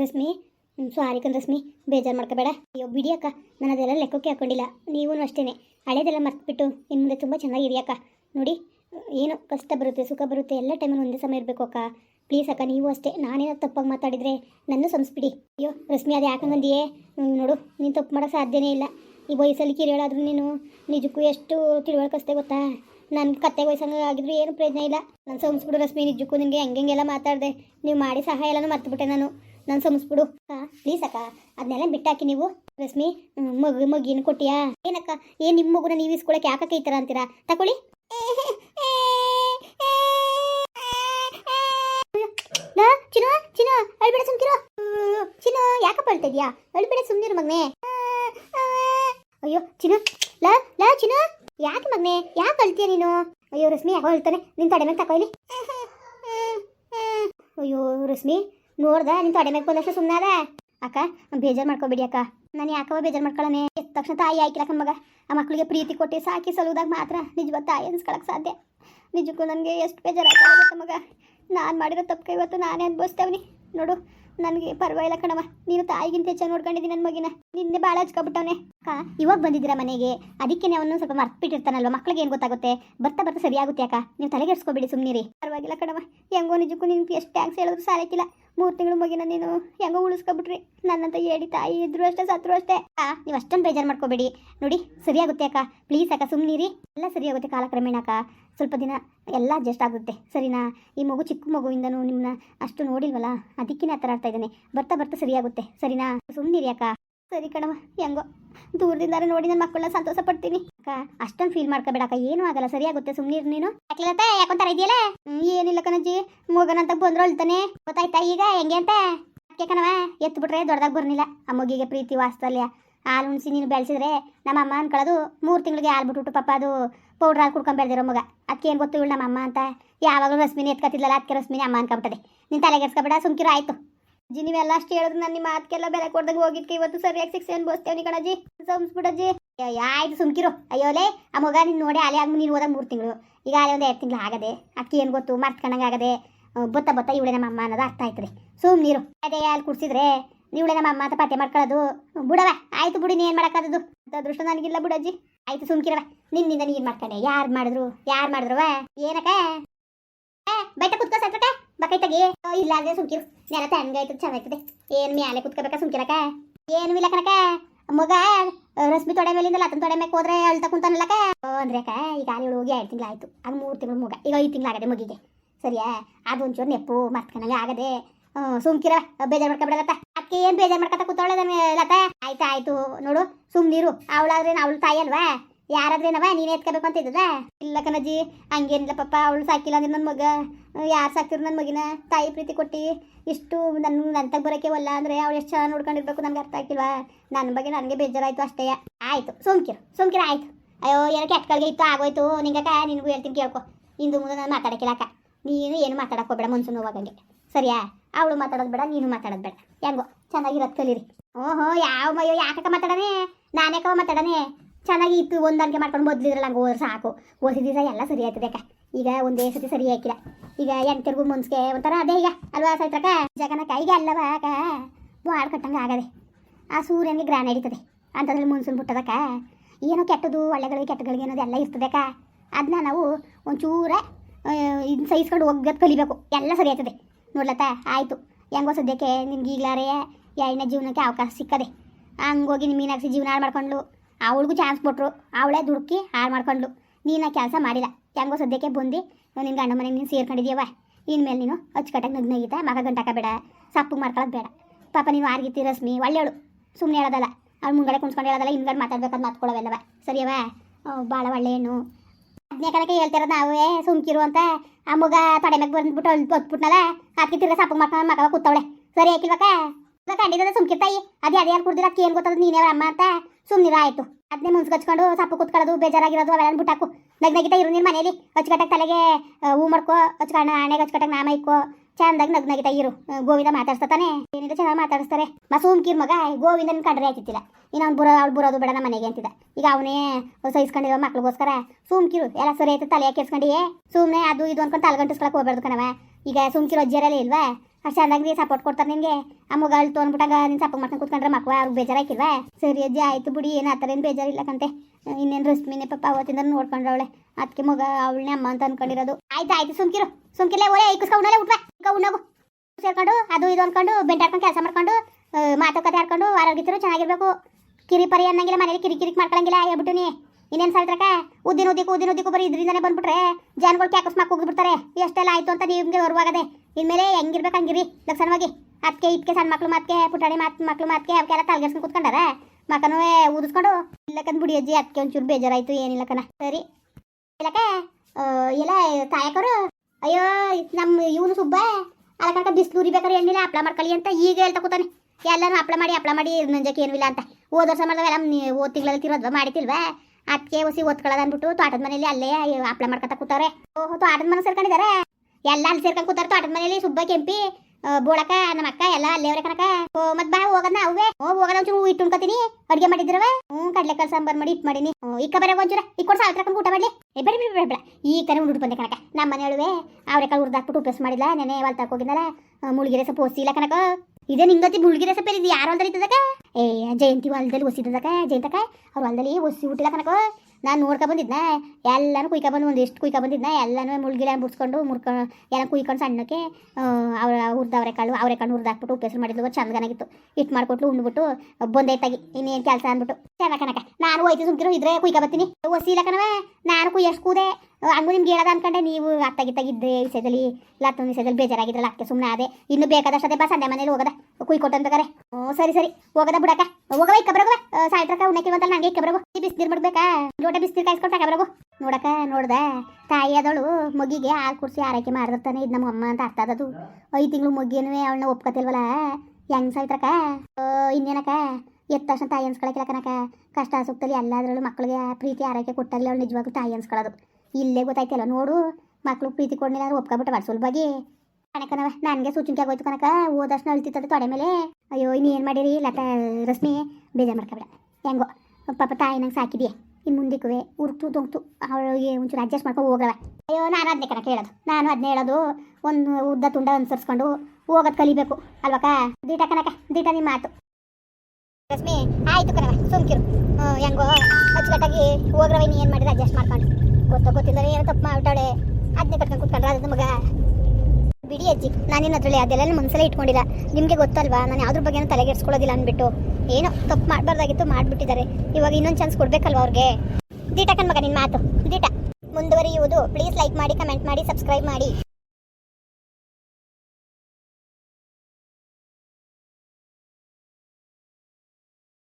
ರಶ್ಮಿ ಸಾರಿ ಕಣ್ ರಶ್ಮಿ, ಬೇಜಾರು ಮಾಡ್ಕೋಬೇಡ. ಅಯ್ಯೋ, ಬಿಡಿ ಅಕ್ಕ, ನಾನು ಅದೆಲ್ಲ ಲೆಕ್ಕಕ್ಕೆ ಹಾಕೊಂಡಿಲ್ಲ. ನೀವೂ ಅಷ್ಟೇ ಹಳೇದೆಲ್ಲ ಮರ್ತ್ಬಿಟ್ಟು ಇನ್ನು ಮುಂದೆ ತುಂಬ ಚೆನ್ನಾಗಿರಿ ಅಕ್ಕ. ನೋಡಿ, ಏನು ಕಷ್ಟ ಬರುತ್ತೆ, ಸುಖ ಬರುತ್ತೆ, ಎಲ್ಲ ಟೈಮಲ್ಲಿ ಒಂದೇ ಸಮಯ ಇರಬೇಕು ಅಕ್ಕ. ಪ್ಲೀಸ್ ಅಕ್ಕ, ನೀವು ಅಷ್ಟೇ. ನಾನೇನೋ ತಪ್ಪಾಗಿ ಮಾತಾಡಿದರೆ ನನ್ನ ಸಂಸ್ಬಿಡಿ. ಅಯ್ಯೋ, ರಶ್ಮಿ, ಅದು ಯಾಕಂಗಂದಿಯೇ ನೋಡು, ನೀನು ತಪ್ಪು ಮಾಡೋಕ್ಕೆ ಸಾಧ್ಯನೇ ಇಲ್ಲ. ಈ ವಯಸ್ಸಲ್ಲಿ ಕಿರಿಯೋಳಾದ್ರೂ ನೀನು, ನಿಜಕ್ಕೂ ಎಷ್ಟು ತಿಳುವಳಿಕಸ್ತೆ ಗೊತ್ತಾ? ನನ್ನ ಕತ್ತೆ ವಯಸ್ಸಂಗೆ ಆಗಿದ್ರು ಏನು ಪ್ರಯೋಜನ ಇಲ್ಲ. ನಾನು ಸಂಸ್ಬಿಡು ರಶ್ಮಿ, ನಿಜಕ್ಕೂ ನಿಮಗೆ ಹೆಂಗೆಲ್ಲ ಮಾತಾಡಿದೆ. ನೀವು ಮಾಡಿ ಸಹಾಯ ಎಲ್ಲನೂ ಮರ್ತುಬಿಟ್ಟೆ ನಾನು. ನಾನು ಸಮಸ್ಬಿಡು ಪ್ಲೀಸ್ ಅಕ್ಕ ಅದನ್ನೆಲ್ಲ ಬಿಟ್ಟಾಕಿ ನೀವು. ರಶ್ಮಿ ಮಗು ಮಗಿನ ಕೊಟ್ಟಿಯಾ? ಏನಕ್ಕ ಏನು ನಿಮ್ಮ ಮಗುನ ನೀವು ಇಸ್ಕೊಳಕ್ಕೆ ಯಾಕಕ್ಕೆ ಈ ಥರ ಅಂತೀರಾ? ತಕೊಳ್ಳಿ. ಲಾ, ಚಿನ್ನ ಚಿನ್ನು ಅಳ್ಬೇಡ ಸುಮ್ಕಿರು. ಚಿನ್ನ ಯಾಕಪ್ಪ ಅಳ್ತಾ ಇದೀಯಾ? ಅಳ್ಬೇಡ ಸುಮ್ನಿರು ಮಗ್ನೆ. ಅಯ್ಯೋ ಚಿನ್ನ ಲಾ ಲಾ ಚಿನ್ನ. ಯಾಕೆ ಮಗ್ನೆ ಯಾಕೆ ಅಳ್ತೀಯ ನೀನು? ಅಯ್ಯೋ ರಶ್ಮಿ ಯಾಕೋ ಅಳ್ತಾನೆ? ನಿನ್ ತಡೆ ಮೇಲೆ ತಕೊಳ್ಳಿ. ಅಯ್ಯೋ ರಶ್ಮಿ. ನೋಡ್ದ, ನಿನ್ ತೊಡೆ ಮೇಲೆ ಬಂದಷ್ಟು ಅದ? ಅಕ್ಕ, ಬೇಜಾರು ಮಾಡ್ಕೋಬೇಡಿ ಅಕ್ಕ. ನಾನು ಯಾಕವ ಬೇಜಾರು ಮಾಡ್ಕೊಳ್ಳೋಣ ಎದ್ದ ತಕ್ಷಣ ತಾಯಿ ಆಯ್ಕಿಲ್ಲ ಮಗ ಆ ಮಕ್ಕಳಿಗೆ ಪ್ರೀತಿ ಕೊಟ್ಟು ಸಾಕಿ ಸಲುವುದಾಗ ಮಾತ್ರ ನಿಜವಾದ ತಾಯಿ ಅನ್ಸ್ಕೊಳಕ್ ಸಾಧ್ಯ. ನಿಜಕ್ಕೂ ನನಗೆ ಎಷ್ಟು ಬೇಜಾರಾಗುತ್ತೆ ಮಗ ನಾನು ಮಾಡಿರೋ ತಪ್ಪು ಇವತ್ತು ನಾನೇ ಅನ್ಭವಿಸ್ತೇವನಿ. ನೋಡು, ನನಗೆ ಪರವಾಗಿಲ್ಲ ಕಣವ ನೀನು ತಾಯಿಗಿಂತ ಹೆಚ್ಚಾಗಿ ನೋಡ್ಕೊಂಡಿದ್ದೀನಿ ನನ್ನ ಮಗಿನ. ನಿನ್ನೆ ಭಾಳ ಹಚ್ಕೊಬಿಟ್ಟವನೆ ಇವಾಗ ಬಂದಿದ್ದೀರಾ ಮನೆಗೆ? ಅದಕ್ಕೆ ಅವನು ಸ್ವಲ್ಪ ಮರ್ತ್ಬಿಟ್ಟಿರ್ತಾನಲ್ವ? ಮಕ್ಳಿಗೆ ಏನು ಗೊತ್ತಾಗುತ್ತೆ? ಬರ್ತಾ ಬರ್ತಾ ಸರಿಯಾಗುತ್ತೆ ಅಕ್ಕ. ನೀವು ತಲೆಗೆಡ್ಸ್ಕೊಬೇಡಿ ಸುಮ್ಮನಿರಿ ಪರವಾಗಿಲ್ಲ ಕಣವ ಹೆಂಗೋ ನಿಜಕ್ಕೂ ನಿಮ್ಗೆ ಎಷ್ಟು ಟ್ಯಾಕ್ಸ್ ಹೇಳಿದ್ರು ಸಾಲಕ್ಕಿಲ್ಲ ಮೂರು ತಿಂಗಳು ಮಗಿನ ನೀನು ಹೆಂಗೋ ಉಳಿಸ್ಕೊಬಿಟ್ರಿ. ನನ್ನಂತ ಹೇಳಿ ತಾಯಿ ಇದ್ರು ಅಷ್ಟೇ, ಸತ್ರು ಅಷ್ಟೇ. ಆ, ನೀವು ಅಷ್ಟೊಂದು ಬೇಜಾರು ಮಾಡ್ಕೋಬೇಡಿ. ನೋಡಿ, ಸರಿಯಾಗುತ್ತೆ ಅಕ್ಕ. ಪ್ಲೀಸ್ ಅಕ್ಕ ಸುಮ್ಮನಿರಿ ಎಲ್ಲ ಸರಿಯಾಗುತ್ತೆ ಕಾಲಕ್ರಮೇಣ ಅಕ್ಕ. ಸ್ವಲ್ಪ ದಿನ ಎಲ್ಲ ಅಡ್ಜಸ್ಟ್ ಆಗುತ್ತೆ. ಸರಿನಾ? ಈ ಮಗು ಚಿಕ್ಕ ಮಗುವಿಂದನೂ ನಿಮ್ಮನ್ನ ಅಷ್ಟು ನೋಡಿಲ್ವಲ್ಲ? ಅದಕ್ಕಿನೇ ಆ ಥರ ಆಡ್ತಾ ಇದ್ದಾನೆ. ಬರ್ತಾ ಬರ್ತಾ ಸರಿಯಾಗುತ್ತೆ. ಸರಿನಾ? ಸುಮ್ಮನಿರಿ ಅಕ್ಕ. ಸರಿ ಕಣವ ಹೆಂಗೋ. ದೂರದಿಂದ ನೋಡಿ ನನ್ನ ಮಕ್ಕಳನ್ನ ಸಂತೋಷ ಪಡ್ತೀನಿ ಅಕ್ಕ ಅಷ್ಟೊಂದು ಫೀಲ್ ಮಾಡ್ಕೋಬೇಡಕ್ಕ ಏನೂ ಆಗಲ್ಲ ಸರಿಯಾಗುತ್ತೆ ಇರ್ ನೀನು. ಯಾಕಲತ್ತ ಯಾಕೊಂತಾರ ಇದೆಯಲ್ಲ? ಏನಿಲ್ಲ ಕಣಜ್ಜಿ ಮಗನಂತ ಬಂದ್ರು ಅಳ್ತಾನೆ. ಗೊತ್ತಾಯ್ತಾ ಈಗ ಹೆಂಗೆ ಅಂತ? ಅಕ್ಕೆ ಕಣವ ಎತ್ತು ಬಿಟ್ರೆ ದೊಡ್ಡದಾಗ ಬರ್ನಿಲ್ಲ. ಆ ಮಗಿಗೆ ಪ್ರೀತಿ ವಾಸ್ತಲ್ಯ ಹಾಲು ಉಣಿಸಿ ನೀನು ಬೆಳೆಸಿದ್ರೆ ನಮ್ಮ ಅಮ್ಮ ಅನ್ಕೊಳ್ಳೋದು ಮೂರು ತಿಂಗಳಿಗೆ ಹಾಲು ಬಿಟ್ಬಿಟ್ಟು ಪಾಪ ಅದು ಪೌಡ್ರ್ ಹಾಲು ಕುಡ್ಕೊಂಡು ಬೆಳೆದಿರೋ ಮಗ. ಅದಕ್ಕೆ ಏನು ಗೊತ್ತು ಇವಳು ನಮ್ಮ ಅಮ್ಮ ಅಂತ? ಯಾವಾಗಲೂ ರಶ್ಮಿನಿ ಎತ್ಕತ್ತಿಲ್ಲ ಅದಕ್ಕೆ ರಶ್ಮಿನಿ ಅಮ್ಮ ಅನ್ಕೊಬಿಟ್ಟದೆ. ತಲೆಗೆ ತಲೆಗೆಡ್ಸ್ಕೊಬೇಡ ಸುಮ್ಕಿರೋ ಆಯ್ತು. ಅಜ್ಜಿ ನೀವೆಲ್ಲ ಅಷ್ಟು ಹೇಳಿದ್ರು ನಾನು ನಿಮ್ಮ ಮಾತಕ್ಕೆಲ್ಲ ಬೆಲೆ ಕೊಡ್ದಂಗೆ ಹೋಗಿದ್ಕೆ. ಇವತ್ತು ಸರಿಯಾಗಿ ಸಿಕ್ಸ್ ಏನು ಬೋಸ್ತೇವ್ನಿ ಕಣಜ್ಜಿ? ಸಂಸ್ಬಿಡಜ್ಜಿ. ಆಯ್ತು, ಸುಮ್ಕಿರು. ಅಯ್ಯೋಲೆ ಆ ಮಗ ನೀನು ನೋಡಿ ಅಲೆ ಆಗ ನೀನು ಹೋದಾಗ ಮೂರು ತಿಂಗಳು. ಈಗ ಅಲೆ ಒಂದು ಎರಡು ತಿಂಗಳು ಆಗದೆ ಅಕ್ಕಿ ಏನು ಗೊತ್ತು ಮರ್ತ್ಕೊಂಡಂಗೆ ಆಗದೆ ಬತ್ತ ಬತ್ತ ಇವಳೆ ನಮ್ಮ ಅಮ್ಮ ಅನ್ನೋದು ಅರ್ಥ ಆಯ್ತದೆ. ಸುಮ್ ನೀರು ಅದೇ, ಅಲ್ಲಿ ಕುಡ್ಸಿದ್ರೆ ನೀವಳೆ ನಮ್ಮ ಅಮ್ಮ ಅಂತ ಪತ್ತೆ ಮಾಡ್ಕೊಳ್ಳೋದು. ಬಿಡವ ಆಯ್ತು ಬಿಡಿ ನೀನು ಮಾಡೋಕ್ಕಾದದು ಅಂತ ಅದೃಷ್ಟ ನನಗಿಲ್ಲ ಬಿಡಜ್ಜಿ. ಆಯ್ತು ಸುಮ್ಕಿರವ ನಿನ್ನಿಂದ ನೀನು ಮಾಡ್ಕೊಂಡೆ ಯಾರು ಮಾಡಿದ್ರು? ಯಾರು ಮಾಡಿದ್ರವ ಏನಕ್ಕ? ಬೈತ ಕುತ್ಕೋ ಸತ್ರಕ ಬಕೈತಗಿ ಇಲ್ಲ ಅದೇ ಸುಮ್ಕಿರು. ನೆಲ ತಣ್ಣಗಾಯ್ತು ಚೆನ್ನಾಗ್ತದೆ ಏನು ಮ್ಯಾಲೆ ಕುತ್ಕೋಬೇಕಾ ಸುಮ್ಕಿರಕ ಏನು ಇಲ್ಲ ಕನಕ ಮಗ ರಶ್ಮಿ ತೊಡೆ ಮೇಲಿಂದಲ್ಲ ಲತನ್ ತೊಡೆ ಮೇಲೆ ಹೋದ್ರೆ ಅಳ್ತಾ ಕುಂತಾನಲ್ಲಕ ಅಂದ್ರೆ ಅಕ್ಕ, ಈಗ ಅಲ್ಲಿ ಹೋಗಿ ಎರಡು ತಿಂಗಳು ಆಗ ಮೂರು ತಿಂಗಳು ಮಗ. ಈಗ ಐದು ತಿಂಗಳು ಆಗದೆ ಮಗಿಗೆ. ಸರಿಯಾ? ಅದು ಒಂಚೂರು ನೆಪ್ಪು ಮರ್ತ್ಕೊಂಡಂಗೆ ಆಗದೆ. ಸುಮ್ಕಿರ, ಬೇಜಾರು ಮಾಡ್ಕೊಬಿಡಲತ್ತ ಅಕ್ಕ ಏನ್ ಬೇಜಾರು ಮಾಡ್ಕೊತ ಕೂತಾಳೆ ಲತ? ಆಯ್ತಾ ಆಯ್ತು ನೋಡು, ಸುಮ್ನಿರು. ಅವಳಾದ್ರೆ ಅವಳ ತಾಯಿ ಅಲ್ವಾ? ಯಾರಾದ್ರೇನವ ನೀನೇ ಎತ್ಕೋಬೇಕು ಅಂತ ಇದ್ದದ? ಇಲ್ಲ ಕಣಜ್ಜಿ ಹಂಗೇನಿಲ್ಲ ಪಾಪ, ಅವಳು ಸಾಕಿಲ್ಲ ಅಂದ್ರೆ ನನ್ನ ಮಗ. ಯಾರು ಸಾಕ್ತಿರು ನನ್ನ ಮಗಿನ? ತಾಯಿ ಪ್ರೀತಿ ಕೊಟ್ಟು ಇಷ್ಟು ನನ್ನ ನನ್ನ ಬರೋಕೆ ಒಲ್ಲ ಅಂದ್ರೆ ಅವಳು ಎಷ್ಟು ಚೆನ್ನಾಗಿ ನೋಡ್ಕೊಂಡಿರ್ಬೇಕು ನನಗೆ ಅರ್ಥ ಆಗಿಲ್ವಾ? ನನ್ನ ಬಗ್ಗೆ ನನಗೆ ಬೇಜಾರಾಯ್ತು ಅಷ್ಟೇ. ಆಯ್ತು, ಸುಮ್ಕಿರು ಸುಮ್ಕಿರು ಆಯ್ತು. ಅಯ್ಯೋ, ಏನೋ ಕೆಟ್ಟಗಳಿಗೆ ಇತ್ತು, ಆಗೋಯ್ತು. ನಿಂಗಕ್ಕ, ನಿನಗೂ ಹೇಳ್ತೀನಿ ಕೇಳ್ಕೊ. ಇಂದು ಮುಂದೆ ನಾನು ಮಾತಾಡಕ್ಕಿಲ್ಲಕ್ಕ ನೀನು ಏನು ಮಾತಾಡಕ್ಕೆ ಹೋಗ್ಬೇಡ ಮನ್ಸು ನೋವಾಗಂಗೆ ಸರಿಯಾ? ಅವಳು ಮಾತಾಡೋದು ಬೇಡ, ನೀನು ಮಾತಾಡೋದು ಬೇಡ. ಹೆಂಗೋ ಚೆನ್ನಾಗಿರೋದು ಕಲೀರಿ ಓಹೋ, ಯಾವ ಮಯ್ಯೋ, ಯಾಕಕ್ಕ ಮಾತಾಡನೆ? ನಾನೇಕವ ಮಾತಾಡನೆ? ಚೆನ್ನಾಗಿ ಇತ್ತು ಹೊಂದಾಣಿಕೆ ಮಾಡ್ಕೊಂಡು ಮೊದ್ಲಿದ್ರಲ್ಲ ಹಂಗೆ ಹೋದ್ರೆ ಸಾಕು. ಓದಿದ ದಿವಸ ಎಲ್ಲ ಸರಿ ಆಯ್ತದೆ ಅಕ್ಕ. ಈಗ ಒಂದೇ ಸತಿ ಸರಿ ಹಾಕಿಲ್ಲ ಈಗ ಎಂಟರ್ಗೂ ಮುಂಚೆ ಒಂಥರ ಅದೇ ಈಗ, ಅಲ್ವಾ ಸೈತ್ರಕ್ಕ ಜಗನ ಕೈಗೆ ಅಲ್ಲವ ಅಕ್ಕ? ಬಾಳ್ ಕಟ್ಟಂಗೆ ಆಗದೆ. ಆ ಸೂರ್ಯನಿಗೆ ಗ್ರಾನ್ ಹಿಡಿತದೆ ಅಂಥದ್ರಲ್ಲಿ ಮುನ್ಸೂನ್ ಬಿಟ್ಟದಕ್ಕ. ಏನೋ ಕೆಟ್ಟದು ಒಳ್ಳೆಗಳಿಗೆ ಕೆಟ್ಟಗಳಿಗೆ ಅನ್ನೋದು ಎಲ್ಲ ಇರ್ತದೆ ಅಕ್ಕ. ಅದನ್ನ ನಾವು ಒಂಚೂರ ಇದನ್ನ ಸಹಿಸ್ಕೊಂಡು ಹೋಗೋದು ಕಲಿಬೇಕು. ಎಲ್ಲ ಸರಿ ಆಯ್ತದೆ. ನೋಡ್ಲತ್ತ? ಆಯಿತು. ಹೆಂಗೋ ಸದ್ಯಕ್ಕೆ ನಿಮ್ಗೆ ಈಗಲಾರೇ ಎಣ್ಣೆ ಜೀವನಕ್ಕೆ ಅವಕಾಶ ಸಿಕ್ಕದೆ. ಹಂಗೋಗಿ ನಿಮ್ಮ ಮೀನಾಕ್ಷಿ ಜೀವನ ಹಾಳು ಮಾಡ್ಕೊಂಡ್ಲು. ಅವಳಿಗೂ ಚಾನ್ಸ್ ಕೊಟ್ಟರು ಅವಳೇ ದುಡುಕಿ ಹಾಳು ಮಾಡ್ಕೊಂಡ್ಲು. ನೀನು ಆ ಕೆಲಸ ಮಾಡಿಲ್ಲ. ಹೆಂಗೋ ಸದ್ಯಕ್ಕೆ ಬಂದು. ನಿನ್ನ ಗಂಡ ಮನೆಗೆ ನೀನು ಸೇರ್ಕೊಂಡಿದ್ಯವ ಇನ್ಮೇಲೆ ನೀನು ಅಚ್ಚುಕಟ್ಟಾಗಿ ನಗ್ ನಗೀತ ಮಗ ಗಂಟಾಕ ಬೇಡ ಸಪ್ಪು ಮಾಡ್ಕೊಳ್ಳೋದು ಬೇಡ. ಪಾಪ ನೀನು ಆರ್ಗಿತ್ತಿ ರಶ್ಮಿ. ಒಳ್ಳೆಯವಳು. ಸುಮ್ಮನೆ ಹೇಳೋದಲ್ಲ. ಅವ್ಳು ಮುಂಗಡೆ ಕುಂತ್ಕೊಂಡು ಹೇಳೋದಲ್ಲ. ಹಿಂದ್ಗಡೆ ಮಾತಾಡ್ಬೇಕಂತ ಮಾತ್ಕೊಳ್ಳೋವೆಲ್ಲವ ಸರಿಯವ ಭಾಳ ಒಳ್ಳೆ ಹೆಣ್ಣು ಅದನ್ನೇ ಕಣಕ್ಕೆ ಹೇಳ್ತಿರೋದು ನಾವೇ. ಸುಮ್ಕಿರು ಅಂತ. ಆ ಮಗ ತಡೆ ಮ್ಯಾಗ ಬಂದ್ಬಿಟ್ಟು ಅಲ್ಲಿ ಬತ್ಬಿಟ್ನಲ್ಲ ಅದಕ್ಕೆ ತಿರ್ಗ ಸಪ್ಪು ಮಾಡ್ಕೊಂಡು ಮಗ ಕೂತವಳೆ. ಸರಿ, ಹಾಕಿಲ್ವಕ್ಕ? ಖಂಡಿತ ಸುಮ್ಕಿರ್ತಾಯಿ ಅದೇ ಅದೇ ಯಾರು ಕುಡ್ದಿರಕ್ಕೆ ಏನು ಗೊತ್ತದ? ನೀನೇ ಅಮ್ಮ ಅಂತ. ಸುಮ್ಮನಿರ ಆಯ್ತು. ಅದನ್ನೇ ಹಚ್ಕೊಂಡು ಸಪ್ಪು ಕುತ್ಕೊಳ್ಳೋದು, ಬೇಜಾರಾಗಿರೋದು, ಅವೆಲ್ಲ ಬಿಟ್ಟಾಕು ನಗ್ ನಗಿತ ಇರು ನಿನ್ನ ಮನೇಲಿ. ಅಚ್ಚುಕಟ್ಟಾಗಿ ತಲೆಗೆ ಹೂ ಮಾಡ್ಕೋ ಅಚ್ಚುಕಣ್ಣ ಹಣೆಗೆ ಅಚ್ಚುಕಟ್ಟಾಗಿ ನಾಮ ಇಕ್ಕೋ. ಚಂದಾಗಿ ನಗ್ ನಗಿತ ಇರು ಗೋವಿಂದ ಮಾತಾಡ್ಸ್ತಾನೆ ಏನಿದೆ ಚೆನ್ನಾಗಿ ಮಾತಾಡಿಸ್ತಾರೆ. ಮಸೂಮ್ಕಿರ್ ಮಗ, ಗೋವಿಂದನ್ ಕಂಡ್ರೆ ಆಯ್ತಿತ್ತಿಲ್ಲ ಇನ್ನು ಅವ್ನು ಬರೋ, ಅವ್ಳು ಬುರೋದು ಬೇಡ ನಮ್ಮ ಮನೆಗೆ ಅಂತಿದ್ದ. ಈಗ ಅವನೇ ಸಹಿಸ್ಕೊಂಡಿರೋ ಮಕ್ಳಿಗೋಸ್ಕರ ಸುಮ್ಕಿರು ಎಲ್ಲ ಸರಿ ಆಯ್ತು ತಲೆ ಕೆಡ್ಸ್ಕೊಂಡಿಯೇ. ಸುಮ್ಮನೆ ಅದು ಇದು ಅನ್ಕೊಂಡು ತಲೆಗಂಟಿಸ್ಕೊಳಕ್ ಹೋಗ್ಬಾರ್ದು ಕಣವ ಈಗ ಸುಮ್ಕಿರೋ ಅಜ್ಜಿಯರಲ್ಲ ಇಲ್ವಾ? ಅಷ್ಟು ಚೆನ್ನಾಗಿ ಸಪೋರ್ಟ್ ಕೊಡ್ತಾರೆ ನಿನಗೆ. ಆ ಮಗ ಅಳ್ತು ಅಂದ್ಬಿಟ್ಟಾಗ ನೀನು ಸಪೋರ್ಟ್ ಮಾಡ್ಕೊಂಡು ಕೂತ್ಕೊಂಡ್ರೆ ಮಕ್ಕಳು ಅವ್ರಿಗೆ ಬೇಜಾರಾಕಿಲ್ವಾ ಸರಿ ಅಜ್ಜಿ, ಆಯ್ತು ಬಿಡಿ, ಏನು ಆ ಥರ ಏನು ಬೇಜಾರಿಲ್ಲ ಕಂತೆ. ಇನ್ನೇನು ರಶ್ಮಿನೇ ಪಾಪ ಅವತ್ತಿಂದ ನೋಡ್ಕೊಂಡ್ರೆ ಅವಳೆ. ಅದಕ್ಕೆ ಮಗ ಅವಳನ್ನೇ ಅಮ್ಮ ಅಂತ ಅನ್ಕೊಂಡಿರೋದು. ಆಯ್ತು ಆಯ್ತು, ಸುಮ್ಕಿರು. ಸುಮ್ಕಿಲ್ಲ ಒಳ್ಳೆ ಐಕಸ್ಕ ಉಣ್ಣಲೆ ಉಟ್ಬಾ ಈಗ ಸೇರ್ಕೊಂಡು, ಅದು ಇದು ಅನ್ಕೊಂಡು ಬೆಂಟಾಡ್ಕೊಂಡು ಕೆಲಸ ಮಾಡ್ಕೊಂಡು ಮಾತುಕತೆ ಆಡ್ಕೊಂಡು, ಆರೋಗ್ಯತಿರು ಚೆನ್ನಾಗಿರ್ಬೇಕು. ಕಿರಿ ಪರಿ ಅನ್ನಂಗಿಲ್ಲ, ಮನೇಲಿ ಕಿರಿ ಕಿರಿಕ್ ಮಾಡ್ಕೊಳಂಗಿಲ್ಲ, ಹೇಳ್ಬಿಟ್ಟು ನೀ. ಇನ್ನೇನು ಸಾವಿತ್ರಕ್ಕ ಉದ್ದಿನ ಉದ್ದಿಕ್ಕು ಉದ್ದಿನ ಉದ್ದಿಕ್ಕು ಬರೀ ಇದರಿಂದನೇ ಬಂದ್ಬಿಟ್ರೆ, ಜನಗಳು ಕ್ಯಾಕಸ್ ಮಾಕ್ ಹೋಗ್ಬಿಡ್ತಾರೆ. ಎಷ್ಟೆಲ್ಲ ಆಯ್ತು ಅಂತ ನಿಮ್ಗೆ ಹೊರವಾಗದೆ ಇನ್ಮೇಲೆ ಹೆಂಗಿರ್ಬೇಕು ಹಂಗಿರಿ ಲಕ್ಷಣವಾಗಿ ಅದಕ್ಕೆ ಇದಕ್ಕೆ ಸಣ್ಣ ಮಕ್ಳು ಮಾತ್ಕೆ ಪುಟಾಣಿ ಮಾತ್ ಮಕ್ಳು ಮಾತ್ಕೆ ಅವಕ್ಕೆಲ್ಲ ತಲೆಗೆಸ್ಕೊಂಡು ಕೂತ್ಕೊಂಡಾರ. ಮಕ್ಕನೂ ಊದಿಸ್ಕೊಂಡು ಇಲ್ಲಕ್ಕಂದ್ ಬಿಡಿ ಅಜ್ಜಿ ಅದಕ್ಕೆ ಒಂಚೂರು ಬೇಜಾರಾಯ್ತು ಏನಿಲ್ಲ ಕಣ. ಸರಿ. ಇಲ್ಲಕ್ಕೆ ಆ, ಎಲ್ಲ ತಾಯಕರು ಅಯ್ಯೋ ನಮ್ಮ ಇವನು ಸುಬ್ಬ ಅಲ್ಲ ಕಣಕ ಬಿಸಿಲು ಉರಿಬೇಕಾದ್ರೆ ಏನಿಲ್ಲ ಹಪ್ಳ ಮಾಡ್ಕೊಳ್ಳಿ ಅಂತ ಈಗ ಹೇಳ್ತಾ ಕೂತಾನೆ. ಎಲ್ಲರೂ ಹಪ್ಳ ಮಾಡಿ ಹಪ್ಳ ಮಾಡಿ ನಂಜಕ್ಕೆ ಏನೂ ಇಲ್ಲ ಅಂತ. ಓದೋ ವರ್ಷ ನಮ್ಮ ಓದ್ ತಿಂಗಳಲ್ಲಿ ತಿರೋದ್ವ ಮಾಡಿತಿಲ್ವಾ ಅದಕ್ಕೆ ಹೊಸಿ ಓದ್ಕೊಳ್ಳೋದು ಅಂದ್ಬಿಟ್ಟು ತೋಟದ ಮನೇಲಿ ಅಲ್ಲೇ ಹಪ್ಳ ಮಾಡ್ಕೊತಾ ಕೂತಾರೆ ಓಹೋ ತೋಟದ ಮನೆ ಸೇರ್ಕೊಂಡಿದ್ದಾರೆ ಎಲ್ಲ ಅಲ್ಲಿ ಸೇರ್ಕೊಂಡು ಕೂತಾರ ತೋಟದ ಮನೇಲಿ ಸುಬ್ಬ, ಕೆಂಪಿ ಬೋಳಕ ನಮ್ಮ ಅಕ್ಕ ಎಲ್ಲ ಅಲ್ಲೇ ಅವ್ರೆ ಕನಕ ಮತ್ ಬಾ ಹೋಗದ ಅವೇ ಓ, ಹೋಗದ ಒಂಚೂರು ಹೂ ಇಟ್ಟು ಉಣ್ಕೊತೀನಿ. ಅಡ್ಗೆ ಮಾಡಿದ್ರವ? ಹ್ಞೂ, ಕಡ್ಲೆಕಾಳು ಸಾಂಬಾರ್ ಮಾಡಿ ಇಟ್ಟು ಮಾಡೀನಿ. ಈಗ ಇಕ್ಕ ಬರ ಒಂಚೂರ ಇಕ್ಕೊಂಡು ಸಾವಿರ ಊಟ ಮಾಡಲಿ. ಏ ಬೇಡ ಈಗ ತಾನೇ ಉಂಡು ಬಂದೆ ಕನಕ ನಮ್ಮ ಮನೆ ಹೇಳುವೆ ಅವ್ರೆಕಾಳು ಉರ್ದಾಕ್ಬಿಟ್ಟು ಉಪಯೋಗ ಮಾಡಿಲ್ಲ ನೆನೆ ಹೊಲ್ತಾಕ್ ಹೋಗಿದ್ದಲ್ಲ ಮುಳುಗಿರೆ ಸೊಪ್ಪು ಒಸಿಲ್ಲ ಕನಕ ಇದೇ ನಿಂಗತಿ ಮುಳುಗಿರೆ ಸೊಪ್ಪು ಇದು ಯಾರು ಹೊಲ್ದಲ್ಲಿ ಇದ್ದದಕ್ಕ ಏ, ಜಯಂತಿ ಹೊಲದಲ್ಲಿ ಒಸಿದ್ದದಕ ಜಯಂತಕ ಅವ್ರ ಹೊಲದಲ್ಲಿ ಒಸಿ ಹುಟ್ಟಿಲ್ಲ ಕನಕ ನಾನು ನೋಡ್ಕೊ ಬಂದಿದ್ನ? ಎಲ್ಲಾನು ಕುಯ್ಕೊ ಬಂದು ಒಂದಿಷ್ಟು ಕುಯ್ಕೊ ಬಂದಿದ್ನ? ಎಲ್ಲಾನು ಮುಳ್ಗಿಲ ಬಿಡ್ಸ್ಕೊಂಡು ಮುರ್ಕೊಂಡು ಎಲ್ಲ ಕುಯ್ಕೊಂಡು ಸಣ್ಣಕ್ಕೆ ಅವ್ರ ಹುರ್ದ ಅವರೆಕಾಳು ಅವರೆಕಾಳು ಹುರಿದಾಕ್ಬಿಟ್ಟು ಉಪ್ಪೆಸರು ಮಾಡಿದ್ಲು ಚಂದಗನಾಗಿತ್ತು ಇಟ್ಟು ಮಾಡ್ಕೊಟ್ಲು, ಉಂಡ್ಬಿಟ್ಟು ಬಂದೈತಾಗಿ ಇನ್ನೇನು ಕೆಲಸ ಅಂದ್ಬಿಟ್ಟು. ಚೆನ್ನಾಗಿ ಕನಕ ನಾನು ಹೋಯ್ತು ಸುಮ್ಕಿರೋ, ಇದ್ರೆ ಕುಯ್ಕೊ ಬರ್ತೀನಿ. ಒಸಿಲ್ಲ ಕಣವೇ ನಾನು ಕುಯ್ಯಷ್ಟು ಕೂದೆ ಹಂಗು ನಿಮ್ಗೆ ಹೇಳೋದು ಅನ್ಕೊಂಡೆ, ನೀವು ಅತ್ತಾಗಿತ್ತಾಗಿದ್ದೆ ವಿಷಯದಲ್ಲಿ, ಲತ್ತೊಂದು ವಿಷಯದಲ್ಲಿ ಬೇಜಾರಾಗಿದ್ರಲ್ಲ, ಅದಕ್ಕೆ ಸುಮ್ಮನೆ ಅದೇ ಇನ್ನು ಬೇಕಾದಷ್ಟು ಅದೇ, ಬಾ ಸಂಡೆ ಮನೇಲಿ ಹೋಗದ. ಕುಯ್ ಕೊಟ್ಟಂತ ಹ್ಞೂ ಸರಿ ಸರಿ. ಹೋಗದ ಬಿಡಕ ಹೋಗವ ಉಣ್ಣಕ್ಕೆ ಬಂದಲ್ಲ ನಂಗೆ ಇಕ್ಕ ಬರಗು ಈ ಬಿಸಿನೀರು ಮಾಡ್ಬೇಕಾ ಲೋಟ ಬಿಸಿನೀರು ಕಾಯಿಸ್ಕೊಂಡು ಬರಗು. ನೋಡಕ ನೋಡ್ದ? ತಾಯಿ ಅದಳು ಮಗಿಗೆ ಹಾಲು ಕುಡಿಸಿ ಆರೈಕೆ ಮಾಡಿರ್ತಾನೆ ಇದು ನಮ್ಮ ಅಮ್ಮ ಅಂತ ಅರ್ಥ ಆದದು ಐದು ತಿಂಗಳು ಮಗಿನೂ ಅವಳನ್ನ ಒಪ್ಕೊತಿಲ್ವಲ್ಲ ಹೆಂಗ್ ಸಾಯ್ತ್ರಕ ಇನ್ನೇನಕ ಎತ್ತ ತಕ್ಷಣ ತಾಯಿ ಅನ್ಸ್ಕೊಳಕಿಲ್ಲ ಕನಕ ಕಷ್ಟ ಸುಖದಲ್ಲಿ ಎಲ್ಲಾದ್ರಲ್ಲೂ ಮಕ್ಕಳಿಗೆ ಪ್ರೀತಿ, ಆರೈಕೆ ಕೊಟ್ಟಾಗಲಿ ಅವಳು ನಿಜವಾಗ್ಲೂ ತಾಯಿ ಅನ್ಸ್ಕೊಳ್ಳೋದು ಇಲ್ಲೇ ಗೊತ್ತಾಯ್ತಲ್ಲ ನೋಡು. ಮಕ್ಳು ಪ್ರೀತಿ ಕೊಡ್ಲಿಲ್ಲ ಅಂದ್ರೆ ಒಪ್ಕೊಬಿಟ್ಟು ಬಡ್ಸೋಲ್ ಬಗ್ಗೆ ಕನಕನವ ನನಗೆ ಸೂಚನೆ ಆಗೋಯ್ತು ಕನಕ ಓದಷ್ಟು ಅಳ್ತಿತ್ತದ ತೊಡೆ ಮೇಲೆ ಅಯ್ಯೋ, ಇನ್ನೇನು ಮಾಡಿರಿ ಲತಾ, ರಶ್ಮಿ? ಬೇಜಾರು ಮಾಡ್ಕೊಬೇಡ. ಹೆಂಗೋ. ಪಾಪ ತಾಯಿ ನಂಗೆ ಸಾಕಿದೆಯಾ ಇನ್ನು ಮುಂದಕ್ಕೂ ಉರ್ತು ತೊಂಗ್ತು ಅವಳಿಗೆ ಒಂಚೂರು ಅಡ್ಜಸ್ಟ್ ಮಾಡ್ಕೊಂಡು ಹೋಗವೆ ಅಯ್ಯೋ, ನಾನು ಅದನ್ನೇ ಕಣಕ್ಕೆ ಹೇಳೋದು ನಾನು ಅದನ್ನೇ ಹೇಳೋದು. ಒಂದು ಉದ್ದ ತುಂಡ ಅನುಸರಿಸ್ಕೊಂಡು ಹೋಗೋದು ಕಲಿಬೇಕು. ಅಲ್ವಕ್ಕ? ದೀಟ ಕನಕ ದೀಟ ನಿಮ್ಮ ಮಾತು. ರಶ್ಮಿ, ಆಯಿತು ಕಣವ ಸುಮ್ಕಿರು. ಹೆಂಗೋ? ಅಚ್ಚುಕಟ್ಟಾಗಿ ಹೋಗ್ರವ ನೀ ಏನು ಮಾಡಿದ್ರೆ ಅಡ್ಜಸ್ಟ್ ಮಾಡ್ಕೊಂಡು. ಗೊತ್ತೋ ಗೊತ್ತಿಲ್ಲ ಏನೋ ತಪ್ಪು ಮಾಡ್ತಾಳೆ ಅದನ್ನೇ ಕಟ್ಕೊಂಡು ಕೂತ್ಕೊಂಡ್ರೆ ಅದು ಮಗ. ಬಿಡಿ ಅಜ್ಜಿ ನಾನೇನು ಅದರಲ್ಲಿ ಅದೆಲ್ಲ ಮನಸ್ಸಲ್ಲೇ ಇಟ್ಕೊಂಡಿಲ್ಲ. ನಿಮಗೆ ಗೊತ್ತಲ್ವಾ, ನಾನು ಯಾವ್ದ್ರ ಬಗ್ಗೆನೂ ತಲೆಗೆಡ್ಸ್ಕೊಳ್ಳೋದಿಲ್ಲ ಅಂದ್ಬಿಟ್ಟು. ಏನೋ ತಪ್ಪು ಮಾಡಬಾರ್ದಾಗಿತ್ತು, ಮಾಡಿಬಿಟ್ಟಿದ್ದಾರೆ. ಇವಾಗ ಇನ್ನೊಂದು ಚಾನ್ಸ್ ಕೊಡಬೇಕಲ್ವಾ ಅವ್ರಿಗೆ? ದೀಟ ಕಣ್ಮಗ ನಿನ್ನ ಮಾತು. ದೀಟ ಮುಂದುವರಿಯುವುದು. ಪ್ಲೀಸ್ ಲೈಕ್ ಮಾಡಿ ಕಮೆಂಟ್ ಮಾಡಿ ಸಬ್ಸ್ಕ್ರೈಬ್ ಮಾಡಿ.